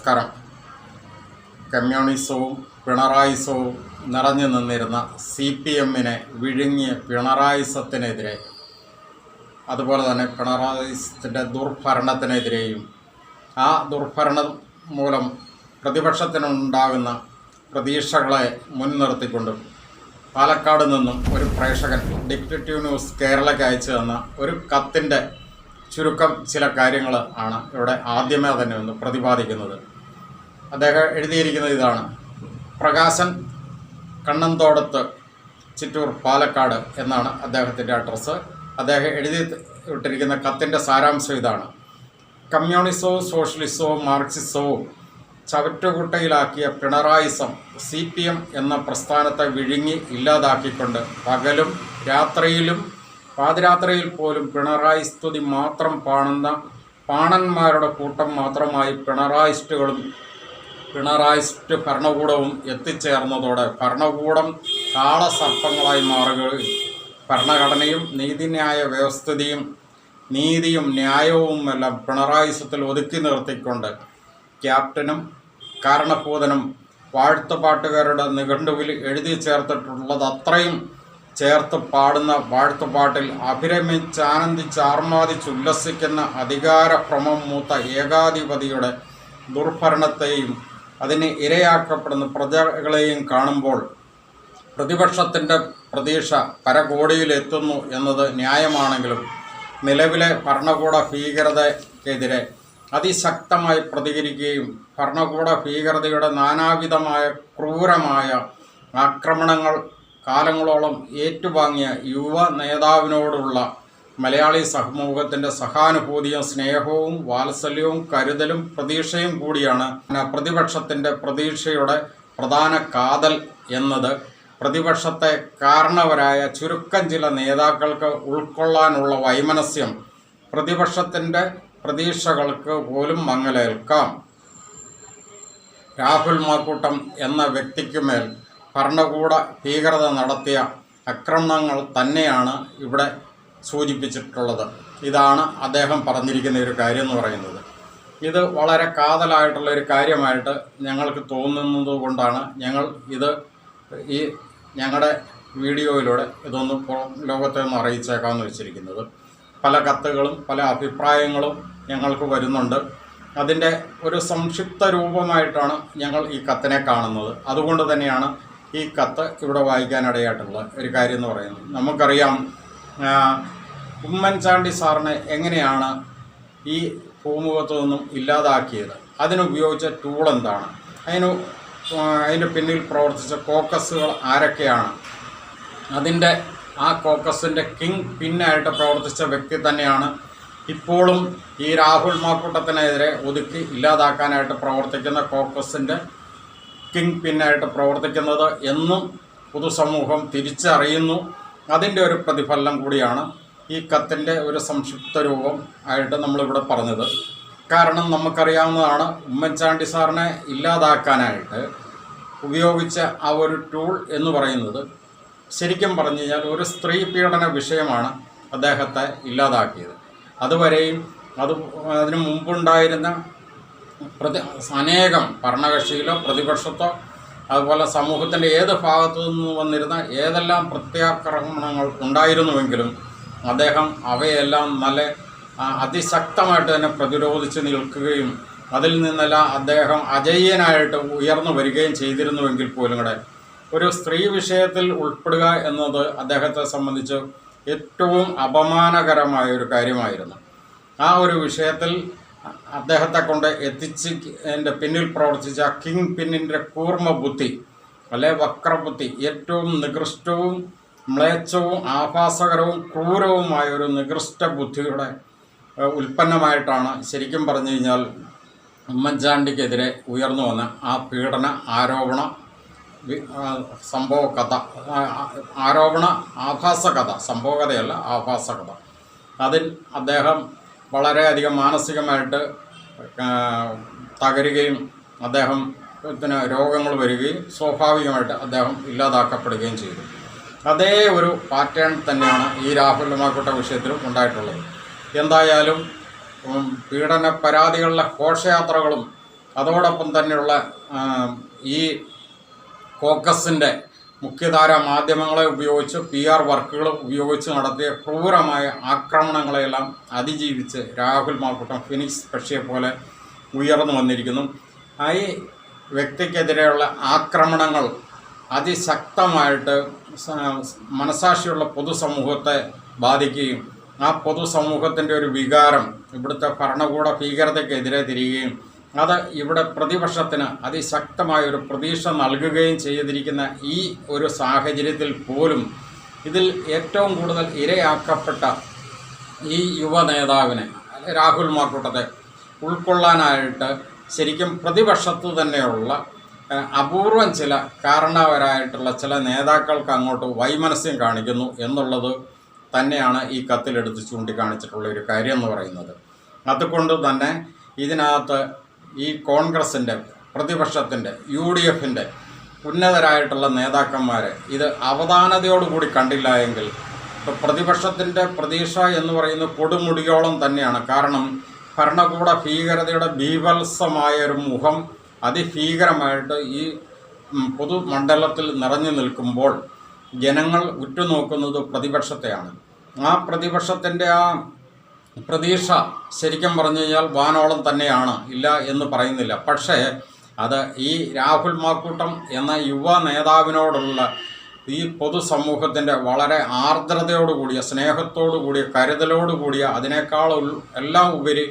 നമസ്കാരം. കമ്മ്യൂണിസവും പിണറായിസവും നിറഞ്ഞു നിന്നിരുന്ന സി പി എമ്മിനെ വിഴുങ്ങിയ പിണറായിസത്തിനെതിരെ അതുപോലെ തന്നെ പിണറായിസത്തിന്റെ ദുർഭരണത്തിനെതിരെയും ആ ദുർഭരണം മൂലം പ്രതിപക്ഷത്തിനുണ്ടാകുന്ന പ്രതീക്ഷകളെ മുൻനിർത്തിക്കൊണ്ടും പാലക്കാട് നിന്നും ഒരു പ്രേക്ഷകൻ ഡിക്റ്റേറ്റീവ് ന്യൂസ് കേരളയ്ക്ക് അയച്ചു തന്ന ഒരു കത്തിന്റെ ചുരുക്കം ചില കാര്യങ്ങൾ ആണ് ഇവിടെ ആദ്യമേ തന്നെ ഒന്ന് പ്രതിപാദിക്കുന്നത്. അദ്ദേഹം എഴുതിയിരിക്കുന്നത് ഇതാണ്. പ്രകാശൻ കണ്ണന്തോടത്ത് ചിറ്റൂർ പാലക്കാട് എന്നാണ് അദ്ദേഹത്തിന്റെ അഡ്രസ്സ്. അദ്ദേഹം എഴുതി വിട്ടിരിക്കുന്ന കത്തിന്റെ സാരാംശം ഇതാണ്. കമ്മ്യൂണിസവും സോഷ്യലിസവും മാർക്സിസവും ചവറ്റുകുട്ടയിലാക്കിയ പിണറായിസം സി പി എം എന്ന പ്രസ്ഥാനത്തെ വിഴുങ്ങി ഇല്ലാതാക്കിക്കൊണ്ട് പകലും രാത്രിയിലും പാതിരാത്രിയിൽ പോലും പിണറായി സ്തുതി മാത്രം പാണുന്ന പാണന്മാരുടെ കൂട്ടം മാത്രമായി പിണറായിസ്റ്റുകളും പിണറായിസ്റ്റ് ഭരണകൂടവും എത്തിച്ചേർന്നതോടെ ഭരണകൂടം കാളസർപ്പങ്ങളായി മാറുകയും ഭരണഘടനയും നീതിന്യായ വ്യവസ്ഥിതിയും നീതിയും ന്യായവും എല്ലാം പിണറായിസത്തിൽ ഒതുക്കി നിർത്തിക്കൊണ്ട് ക്യാപ്റ്റനും കാരണഭൂതനും വാഴ്ത്തുപാട്ടുകാരുടെ നിഘണ്ടുവിൽ എഴുതി ചേർത്തിട്ടുള്ളത് അത്രയും ചേർത്ത് പാടുന്ന വാഴ്ത്തുപാട്ടിൽ അഭിരമിച്ച് ആനന്ദിച്ച് അധികാരഭ്രമം മൂത്ത ഏകാധിപതിയുടെ ദുർഭരണത്തെയും അതിന് ഇരയാക്കപ്പെടുന്ന പ്രജകളെയും കാണുമ്പോൾ പ്രതിപക്ഷത്തിന്റെ പ്രതീക്ഷ പരകോടിയിലെത്തുന്നു എന്നത് ന്യായമാണെങ്കിലും നിലവിലെ ഭരണകൂട ഭീകരതയ്ക്കെതിരെ അതിശക്തമായി പ്രതികരിക്കുകയും ഭരണകൂട ഭീകരതയുടെ നാനാവിധമായ ക്രൂരമായ ആക്രമണങ്ങൾ കാലങ്ങളോളം ഏറ്റുവാങ്ങിയ യുവ നേതാവിനോടുള്ള മലയാളി സമൂഹത്തിന്റെ സഹാനുഭൂതിയും സ്നേഹവും വാത്സല്യവും കരുതലും പ്രതീക്ഷയും കൂടിയാണ് പ്രതിപക്ഷത്തിന്റെ പ്രതീക്ഷയുടെ പ്രധാന കാതൽ എന്നത്. പ്രതിപക്ഷത്തെ കാരണവരായ ചുരുക്കം ചില നേതാക്കൾക്ക് ഉൾക്കൊള്ളാനുള്ള വൈമനസ്യം പ്രതിപക്ഷത്തിന്റെ പ്രതീക്ഷകൾക്ക് പോലും മങ്ങലേൽക്കാം. രാഹുൽ മാക്കൂട്ടം എന്ന വ്യക്തിക്കുമേൽ ഭരണകൂട ഭീകരത നടത്തിയ ആക്രമണങ്ങൾ തന്നെയാണ് ഇവിടെ സൂചിപ്പിച്ചിട്ടുള്ളത്. ഇതാണ് അദ്ദേഹം പറഞ്ഞിരിക്കുന്ന ഒരു കാര്യം എന്ന് പറയുന്നത്. ഇത് വളരെ കാതലായിട്ടുള്ള ഒരു കാര്യമായിട്ട് ഞങ്ങൾക്ക് തോന്നുന്നത് കൊണ്ടാണ് ഞങ്ങൾ ഇത് ഈ ഞങ്ങളുടെ വീഡിയോയിലൂടെ ഇതൊന്ന് ലോകത്തെ ഒന്ന് അറിയിച്ചേക്കാമെന്ന് വെച്ചിരിക്കുന്നത്. പല കത്തുകളും പല അഭിപ്രായങ്ങളും ഞങ്ങൾക്ക് വരുന്നുണ്ട്. അതിന്റെ ഒരു സംക്ഷിപ്ത രൂപമായിട്ടാണ് ഞങ്ങൾ ഈ കത്തിനെ കാണുന്നത്. അതുകൊണ്ട് തന്നെയാണ് ഈ കത്ത് ഇവിടെ വായിക്കാനിടയായിട്ടുള്ള ഒരു കാര്യം എന്ന് പറയുന്നത്. നമുക്കറിയാം ഉമ്മൻചാണ്ടി സാറിനെ എങ്ങനെയാണ് ഈ ഭൂമുഖത്തു നിന്നും ഇല്ലാതാക്കിയത്? അതിനുപയോഗിച്ച ടൂൾ എന്താണ്? അതിന് അതിന്റെ പിന്നിൽ പ്രവർത്തിച്ച കോക്കസുകൾ ആരൊക്കെയാണ്? അതിന്റെ ആ കോക്കസിന്റെ കിങ് പിന്നായിട്ട് പ്രവർത്തിച്ച വ്യക്തി തന്നെയാണ് ഇപ്പോഴും ഈ രാഹുൽ മാക്കൂട്ടത്തിനെതിരെ ഒതുക്കി ഇല്ലാതാക്കാനായിട്ട് പ്രവർത്തിക്കുന്ന കോക്കസിന്റെ കിങ് പിന്നായിട്ട് പ്രവർത്തിക്കുന്നത് എന്നും പൊതുസമൂഹം തിരിച്ചറിയുന്നു. അതിന്റെ ഒരു പ്രതിഫലനം കൂടിയാണ് ഈ കത്തിന്റെ ഒരു സംക്ഷിപ്ത രൂപം ആയിട്ട് നമ്മളിവിടെ പറഞ്ഞത്. കാരണം നമുക്കറിയാവുന്നതാണ് ഉമ്മൻചാണ്ടി സാറിനെ ഇല്ലാതാക്കാനായിട്ട് ഉപയോഗിച്ച ആ ഒരു ടൂൾ എന്ന് പറയുന്നത് ശരിക്കും പറഞ്ഞു കഴിഞ്ഞാൽ ഒരു സ്ത്രീ പീഡന വിഷയമാണ് അദ്ദേഹത്തെ ഇല്ലാതാക്കിയത്. അതുവരെയും അത് അതിനു മുമ്പുണ്ടായിരുന്ന പ്രതി അനേകം ഭരണകക്ഷിയിലോ പ്രതിപക്ഷത്തോ അതുപോലെ സമൂഹത്തിന്റെ ഏത് ഭാഗത്തു നിന്ന് വന്നിരുന്ന ഏതെല്ലാം പ്രത്യാക്രമണങ്ങൾ ഉണ്ടായിരുന്നുവെങ്കിലും അദ്ദേഹം അവയെല്ലാം നല്ല അതിശക്തമായിട്ട് തന്നെ പ്രതിരോധിച്ച് നിൽക്കുകയും അതിൽ നിന്നെല്ലാം അദ്ദേഹം അജയ്യനായിട്ട് ഉയർന്നു വരികയും ചെയ്തിരുന്നുവെങ്കിൽ പോലും കൂടെ ഒരു സ്ത്രീ വിഷയത്തിൽ ഉൾപ്പെടുക എന്നത് അദ്ദേഹത്തെ സംബന്ധിച്ച് ഏറ്റവും അപമാനകരമായ ഒരു കാര്യമായിരുന്നു. ആ ഒരു വിഷയത്തിൽ അദ്ദേഹത്തെ കൊണ്ട് എത്തിച്ച് എന്റെ പിന്നിൽ പ്രവർത്തിച്ച കിങ് പിന്നിന്റെ കൂർമ്മ ബുദ്ധി അല്ലെ വക്രബുദ്ധി ഏറ്റവും നികൃഷ്ടവും മ്ലേച്ഛവും ആഭാസകരവും ക്രൂരവുമായ ഒരു നികൃഷ്ട ബുദ്ധിയുടെ ഉൽപ്പന്നമായിട്ടാണ് ശരിക്കും പറഞ്ഞു കഴിഞ്ഞാൽ ഉമ്മൻചാണ്ടിക്കെതിരെ ഉയർന്നു വന്ന ആ പീഡന ആരോപണ സംഭവ കഥ ആരോപണ ആഭാസ കഥ സംഭവ കഥയല്ല ആഭാസ കഥ അതിൽ അദ്ദേഹം വളരെയധികം മാനസികമായിട്ട് തകരുകയും അദ്ദേഹം ത്തിന് രോഗങ്ങൾ വരികയും സ്വാഭാവികമായിട്ട് അദ്ദേഹം ഇല്ലാതാക്കപ്പെടുകയും ചെയ്തു. അതേ ഒരു പാറ്റേൺ തന്നെയാണ് ഈ രാഹുൽ മാക്കൂട്ട വിഷയത്തിലും ഉണ്ടായിട്ടുള്ളത്. എന്തായാലും പീഡന പരാതികളിലെ ഘോഷയാത്രകളും അതോടൊപ്പം തന്നെയുള്ള ഈ കോക്കസിന്റെ മുഖ്യധാര മാധ്യമങ്ങളെ ഉപയോഗിച്ച് പി ആർ വർക്കുകൾ ഉപയോഗിച്ച് നടത്തിയ ക്രൂരമായ ആക്രമണങ്ങളെയെല്ലാം അതിജീവിച്ച് രാഹുൽ മാക്കൂട്ടം ഫിനിക്സ് പക്ഷിയെ പോലെ ഉയർന്നു വന്നിരിക്കുന്നു. ഈ വ്യക്തിക്കെതിരെയുള്ള ആക്രമണങ്ങൾ അതിശക്തമായിട്ട് മനസാക്ഷിയുള്ള പൊതുസമൂഹത്തെ ബാധിക്കുകയും ആ പൊതുസമൂഹത്തിന്റെ ഒരു വികാരം ഇവിടുത്തെ ഭരണകൂട ഭീകരതയ്ക്കെതിരെ തിരികുകയും അത് ഇവിടെ പ്രതിപക്ഷത്തിന് അതിശക്തമായ ഒരു പ്രതീക്ഷ നൽകുകയും ചെയ്തിരിക്കുന്ന ഈ ഒരു സാഹചര്യത്തിൽ പോലും ഇതിൽ ഏറ്റവും കൂടുതൽ ഇരയാക്കപ്പെട്ട ഈ യുവ നേതാവിനെ രാഹുൽ മാർക്കൂട്ടത്തെ ഉൾക്കൊള്ളാനായിട്ട് ശരിക്കും പ്രതിപക്ഷത്ത് തന്നെയുള്ള അപൂർവം ചില കാരണവരായിട്ടുള്ള ചില നേതാക്കൾക്ക് അങ്ങോട്ട് വൈമനസ്യം കാണിക്കുന്നു എന്നുള്ളത് തന്നെയാണ് ഈ കത്തിലെടുത്ത് ചൂണ്ടിക്കാണിച്ചിട്ടുള്ള ഒരു കാര്യം എന്ന് പറയുന്നത്. അതുകൊണ്ട് തന്നെ ഇതിനകത്ത് ഈ കോൺഗ്രസിന്റെ പ്രതിപക്ഷത്തിന്റെ യു ഡി എഫിന്റെ ഉന്നതരായിട്ടുള്ള നേതാക്കന്മാരെ ഇത് അവധാനതയോടുകൂടി കണ്ടില്ല എങ്കിൽ പ്രതിപക്ഷത്തിന്റെ പ്രതീക്ഷ എന്ന് പറയുന്നത് കൊടുമുടിയോളം തന്നെയാണ്. കാരണം ഭരണകൂട ഭീകരതയുടെ ബീഭത്സമായ ഒരു മുഖം അതിഭീകരമായിട്ട് ഈ പൊതുമണ്ഡലത്തിൽ നിറഞ്ഞു നിൽക്കുമ്പോൾ ജനങ്ങൾ ഉറ്റുനോക്കുന്നത് പ്രതിപക്ഷത്തെയാണ്. ആ പ്രതിപക്ഷത്തിന്റെ ആ പ്രതീക്ഷ ശരിക്കും പറഞ്ഞു കഴിഞ്ഞാൽ വാനോളം തന്നെയാണ്. ഇല്ല എന്ന് പറയുന്നില്ല. പക്ഷേ അത് ഈ രാഹുൽ മാക്കൂട്ടം എന്ന യുവ നേതാവിനോടുള്ള ഈ പൊതുസമൂഹത്തിന്റെ വളരെ ആർദ്രതയോടുകൂടിയ സ്നേഹത്തോടു കൂടിയ കരുതലോടു കൂടിയ അതിനേക്കാൾ എല്ലാം ഉപരി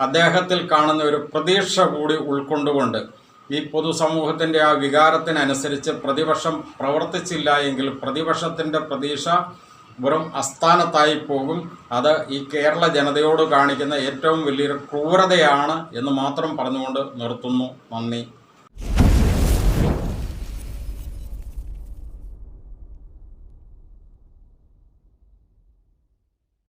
അദ്ദേഹത്തിൽ കാണുന്ന ഒരു പ്രതീക്ഷ കൂടി ഉൾക്കൊണ്ടുകൊണ്ട് ഈ പൊതുസമൂഹത്തിന്റെ ആ വികാരത്തിനനുസരിച്ച് പ്രതിപക്ഷം പ്രവർത്തിച്ചില്ല എങ്കിൽ പ്രതിപക്ഷത്തിന്റെ പ്രതീക്ഷ വെറും അസ്ഥാനത്തായി പോകും. അത് ഈ കേരള ജനതയോട് കാണിക്കുന്ന ഏറ്റവും വലിയൊരു ക്രൂരതയാണ് എന്ന് മാത്രം പറഞ്ഞുകൊണ്ട് നിർത്തുന്നു. നന്ദി.